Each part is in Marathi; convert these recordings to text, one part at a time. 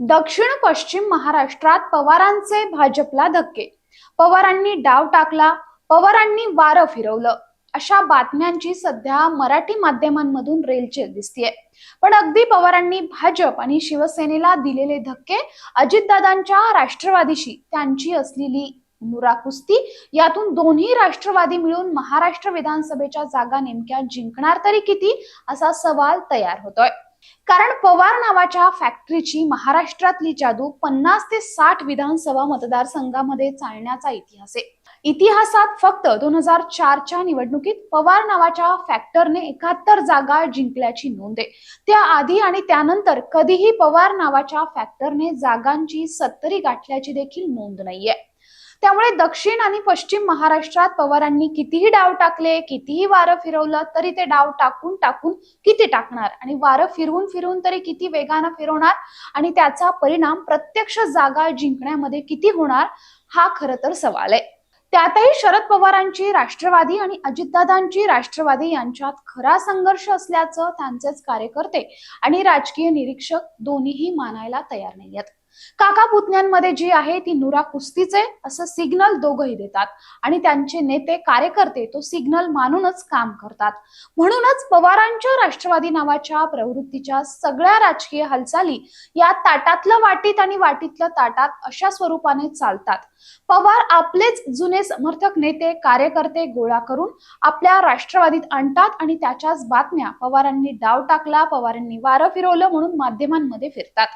दक्षिण पश्चिम महाराष्ट्रात पवारांचे भाजपला धक्के. पवारांनी डाव टाकला पवारांनी वारं फिरवलं. अशा बातम्यांची सध्या मराठी माध्यमांमधून रेलचेल दिसतीये. पण अगदी पवारांनी भाजप आणि शिवसेनेला दिलेले धक्के अजितदादांच्या राष्ट्रवादीशी त्यांची असलेली नुरा कुस्ती यातून दोन्ही राष्ट्रवादी मिळून महाराष्ट्र विधानसभेच्या जागा नेमक्या जिंकणार तरी किती असा सवाल तयार होतोय. कारण पवार नावाच्या फॅक्टरीची महाराष्ट्रातली जादू पन्नास ते साठ विधानसभा मतदारसंघामध्ये चालण्याचा इतिहास आहे. इतिहासात फक्त दोन हजार चारच्या निवडणुकीत पवार नावाच्या फॅक्टरने एकाहत्तर जागा जिंकल्याची नोंद आहे. त्या आधी आणि त्यानंतर कधीही पवार नावाच्या फॅक्टरने जागांची सत्तरी गाठल्याची देखील नोंद नाहीये. त्यामुळे दक्षिण आणि पश्चिम महाराष्ट्रात पवारांनी कितीही डाव टाकले कितीही वारं फिरवलं तरी ते डाव टाकून टाकून किती टाकणार? आणि वारं फिरवून फिरवून तरी किती वेगानं फिरवणार? आणि त्याचा परिणाम प्रत्यक्ष जागा जिंकण्यामध्ये किती होणार? हा खरं तर सवाल आहे. त्यातही शरद पवारांची राष्ट्रवादी आणि अजितदादांची राष्ट्रवादी यांच्यात खरा संघर्ष असल्याचं त्यांचेच कार्यकर्ते आणि राजकीय निरीक्षक दोन्हीही मानायला तयार नाहीयेत. काका पुतण्यांमध्ये जी आहे ती नुरा कुस्तीचे असं सिग्नल दोघंही देतात. आणि त्यांचे नेते कार्यकर्ते तो सिग्नल मानूनच काम करतात. म्हणूनच पवारांच्या राष्ट्रवादी नावाच्या प्रवृत्तीच्या सगळ्या राजकीय हालचाली या ताटातलं वाटीत आणि वाटीतलं ताटात अशा स्वरूपाने चालतात. पवार आपलेच जुने समर्थक नेते कार्यकर्ते गोळा करून आपल्या राष्ट्रवादीत आणतात आणि त्याच्याच बातम्या पवारांनी डाव टाकला पवारांनी वारं फिरवलं म्हणून माध्यमांमध्ये फिरतात.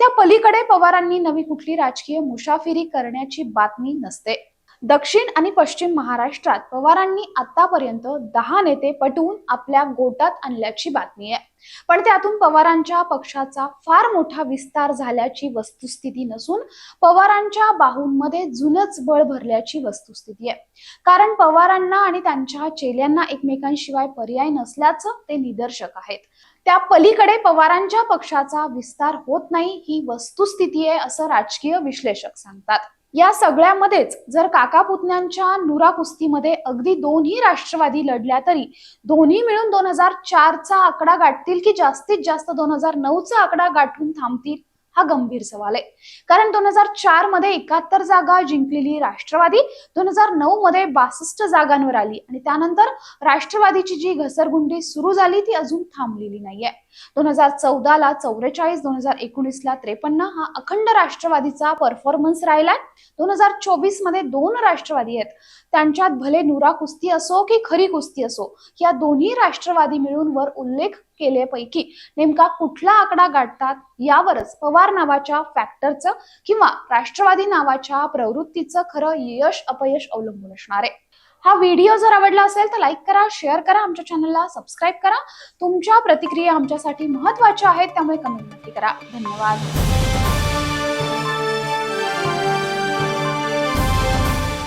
त्या पलीकडे पवारांनी नवी कुठली राजकीय मुसाफिरी करण्याची बातमी नसते. दक्षिण आणि पश्चिम महाराष्ट्रात पवारांनी आतापर्यंत दहा नेते पटवून आपल्या गोटात आणल्याची बातमी आहे. पण त्यातून पवारांच्या पक्षाचा फार मोठा विस्तार झाल्याची वस्तुस्थिती नसून पवारांच्या बाहूंमध्ये जुनच बळ भरल्याची वस्तुस्थिती आहे. कारण पवारांना आणि त्यांच्या चेल्यांना एकमेकांशिवाय पर्याय नसल्याचं ते निदर्शक आहेत. त्या पलीकडे पवारांच्या पक्षाचा विस्तार होत नाही ही वस्तुस्थिती आहे असं राजकीय विश्लेषक सांगतात. या सगळ्यामध्येच जर काका पुतण्यांच्या नुरा कुस्तीमध्ये अगदी दोन्ही राष्ट्रवादी लढल्या तरी दोन्ही मिळून दोन हजार चारचा आकडा गाठतील की जास्तीत जास्त दोन हजार नऊचा आकडा गाठून थांबतील? हा गंभीर सवाल आहे. कारण दोन हजार चारमध्ये एकाहत्तर जागा जिंकलेली राष्ट्रवादी दोन हजार नऊ मध्ये बासष्ट जागांवर आली आणि त्यानंतर राष्ट्रवादीची जी घसरगुंडी सुरू झाली ती अजून थांबलेली नाहीये. दोन हजार चौदा ला चौवेचाळीस दोन हजार एकोणीस ला त्रेपन्न हा अखंड राष्ट्रवादीचा परफॉर्मन्स राहिलाय. दोन हजार चोवीसमध्ये दोन राष्ट्रवादी आहेत. त्यांच्यात भले नुरा कुस्ती असो की खरी कुस्ती असो या दोन्ही राष्ट्रवादी मिळून वर उल्लेख केलेपैकी नेमका कुठला आकडा गाठतात यावरच पवार नावाच्या फॅक्टरचं किंवा राष्ट्रवादी नावाच्या प्रवृत्तीचं खरं यश अपयश अवलंबून असणार आहे. हा व्हिडिओ जर आवडला असेल तर लाईक करा शेअर करा आमच्या चॅनलला सबस्क्राईब करा. तुमच्या प्रतिक्रिया आमच्यासाठी महत्त्वाच्या आहेत त्यामुळे कमेंट नक्की करा. धन्यवाद.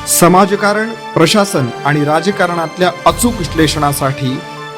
समाजकारण प्रशासन आणि राजकारणातल्या अचूक विश्लेषणासाठी